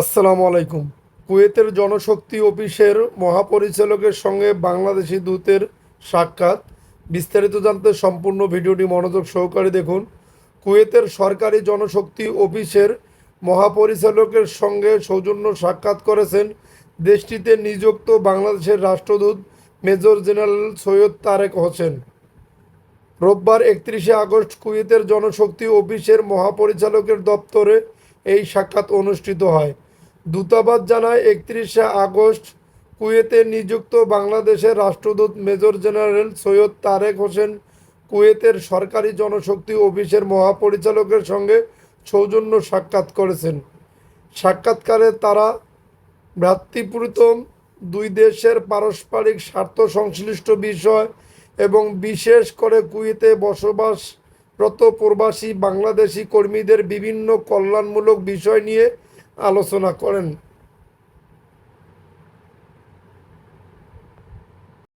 আসসালামু আলাইকুম। কুয়েতের জনশক্তি অফিসের মহাপরিচালকের সঙ্গে বাংলাদেশি দূতের সাক্ষাৎ। বিস্তারিত জানতে সম্পূর্ণ ভিডিওটি মনোযোগ সহকারে দেখুন। কুয়েতের সরকারি জনশক্তি অফিসের মহাপরিচালকের সঙ্গে সৌজন্য সাক্ষাৎ করেছেন দেশটিতে নিযুক্ত বাংলাদেশের রাষ্ট্রদূত মেজর জেনারেল সৈয়দ তারেক হোসেন। রোববার একত্রিশে আগস্ট কুয়েতের জনশক্তি অফিসের মহাপরিচালকের দপ্তরে এই সাক্ষাৎ অনুষ্ঠিত হয়। দূতাবাস জানায়, একত্রিশে আগস্ট কুয়েতে নিযুক্ত বাংলাদেশের রাষ্ট্রদূত মেজর জেনারেল সৈয়দ তারেক হোসেন কুয়েতের সরকারি জনশক্তি অফিসের মহাপরিচালকের সঙ্গে সৌজন্য সাক্ষাৎ করেছেন। সাক্ষাৎকারে তারা ভ্রাতৃপ্রীতম দুই দেশের পারস্পরিক স্বার্থ সংশ্লিষ্ট বিষয় এবং বিশেষ করে কুয়েতে বসবাসরত প্রবাসী বাংলাদেশি কর্মীদের বিভিন্ন কল্যাণমূলক বিষয় নিয়ে আলোচনা করেন।